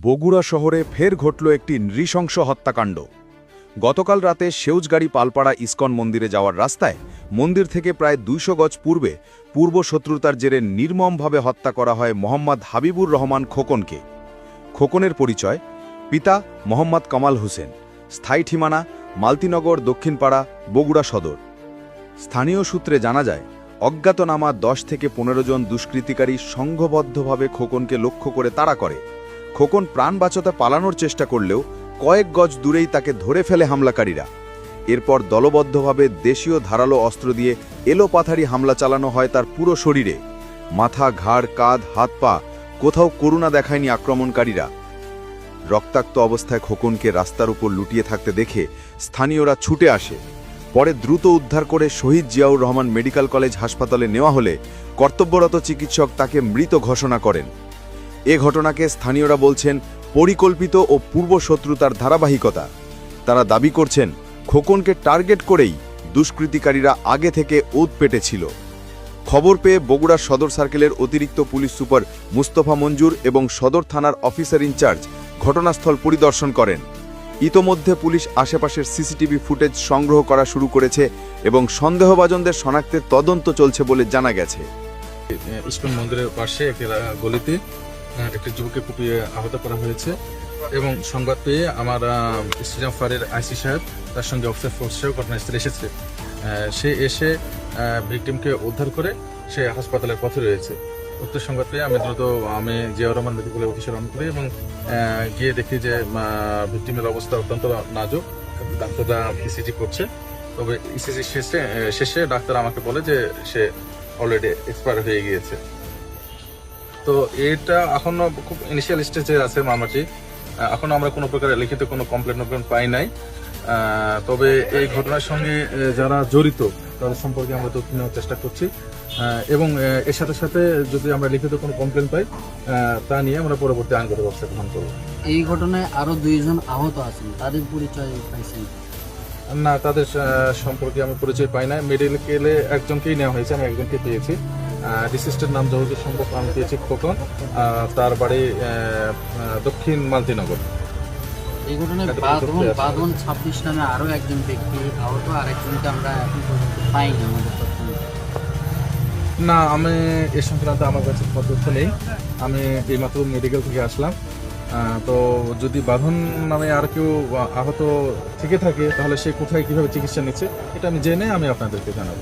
বগুড়া শহরে ফের ঘটল একটি নৃশংস হত্যাকাণ্ড। গতকাল রাতে সেউজগাড়ি পালপাড়া ইস্কন মন্দিরে যাওয়ার রাস্তায় মন্দির থেকে প্রায় দুইশো গজ পূর্বে পূর্ব শত্রুতার জেরে নির্মমভাবে হত্যা করা হয় মোহাম্মদ হাবিবুর রহমান খোকনকে। খোকনের পরিচয়, পিতা মোহাম্মদ কামাল হোসেন, স্থায়ী ঠিমানা মালতিনগর দক্ষিণপাড়া বগুড়া সদর। স্থানীয় সূত্রে জানা যায়, অজ্ঞাতনামা দশ থেকে পনেরো জন দুষ্কৃতিকারী সংঘবদ্ধভাবে খোকনকে লক্ষ্য করে তাড়া করে। খোকন প্রাণ বাঁচাতে পালানোর চেষ্টা করলেও কয়েক গজ দূরেই তাকে ধরে ফেলে হামলাকারীরা। এরপর দলবদ্ধভাবে দেশীয় ধারালো অস্ত্র দিয়ে এলোপাথারি হামলা চালানো হয় তার পুরো শরীরে। মাথা, ঘাড়, কাঁধ, হাত, পা, কোথাও করুণা দেখায়নি আক্রমণকারীরা। রক্তাক্ত অবস্থায় খোকনকে রাস্তার উপর লুটিয়ে থাকতে দেখে স্থানীয়রা ছুটে আসে। পরে দ্রুত উদ্ধার করে শহীদ জিয়াউর রহমান মেডিকেল কলেজ হাসপাতালে নেওয়া হলে কর্তব্যরত চিকিৎসক তাকে মৃত ঘোষণা করেন। এ ঘটনাকে স্থানীয়রা বলছেন পরিকল্পিত ও পূর্ব শত্রুতার ধারাবাহিকতা। তারা দাবি করছেন, খোকনকে টার্গেট করেই দুষ্কৃতিকারীরা আগে থেকে ওত পেটেছিল। খবর পেয়ে বগুড়া সদর সার্কেলের অতিরিক্ত পুলিশ সুপার মুস্তফা মঞ্জুর এবং সদর থানার অফিসার ইনচার্জ ঘটনাস্থল পরিদর্শন করেন। ইতোমধ্যে পুলিশ আশেপাশের সিসিটিভি ফুটেজ সংগ্রহ করা শুরু করেছে এবং সন্দেহভাজনদের শনাক্তের তদন্ত চলছে বলে জানা গেছে। ইস্কন মন্দিরের পাশে একটি গলিতে একটি যুবককে কুপিয়ে আহত করা হয়েছে এবং সংবাদ পেয়ে আমার ফায়ারের আইসি সাহেব তার সঙ্গে অফিসার ফোর্সেও ঘটনাস্থলে এসেছে। সে এসে ভিকটিমকে উদ্ধার করে সে হাসপাতালের পথে রয়েছে। উত্তর সংবাদ পেয়ে আমি দ্রুত, আমি জিয়াউর রহমান মেডিকেলের অফিসে রওনা করি এবং গিয়ে দেখি যে ভিকটিমের অবস্থা অত্যন্ত নাজুক। ডাক্তাররা ইসিজি করছে। তবে ইসিজি শেষে শেষে ডাক্তার আমাকে বলে যে, সে অলরেডি এক্সপায়ার হয়ে গিয়েছে। তো এটা এখনও খুব ইনিশিয়াল স্টেজে আছে মামলাটি। এখনও আমরা কোনো প্রকার লিখিত কোনো কমপ্লেন পাই নাই। তবে এই ঘটনার সঙ্গে যারা জড়িত তাদের সম্পর্কে আমরা তথ্য নেওয়ার চেষ্টা করছি। এবং এর সাথে সাথে যদি আমরা লিখিত কোনো কমপ্লেন পাই তা নিয়ে আমরা পরবর্তী আইনগত ব্যবস্থা গ্রহণ করব। এই ঘটনায় আরও দুইজন আহত আছেন তাদের পরিচয় পাইছেন? না তাদের সম্পর্কে আমি পরিচয় পাই না মেডিকেলে একজনকেই নেওয়া হয়েছে আমি একজনকে পেয়েছি। ডিসিস্টের নাম যতদূর সম্ভব আমি পেয়েছি খোকন তার বাড়ি দক্ষিণ মালতিনগর। এই ঘটনায় বাঁধন বাঁধন ছাব্বিশ নামে আরও একজন ব্যক্তি আহত আর একজনকে আমরা এখন পর্যন্ত পাইনি আমাদের তথ্য না আমি এ সংক্রান্ত আমার কাছে তথ্য নেই। আমি এইমাত্র মেডিকেল থেকে আসলাম। তো যদি বাঁধন নামে আর কেউ আহত থেকে থাকে তাহলে সে কোথায় কীভাবে চিকিৎসা নিচ্ছে এটা আমি জেনে আমি আপনাদেরকে জানাব।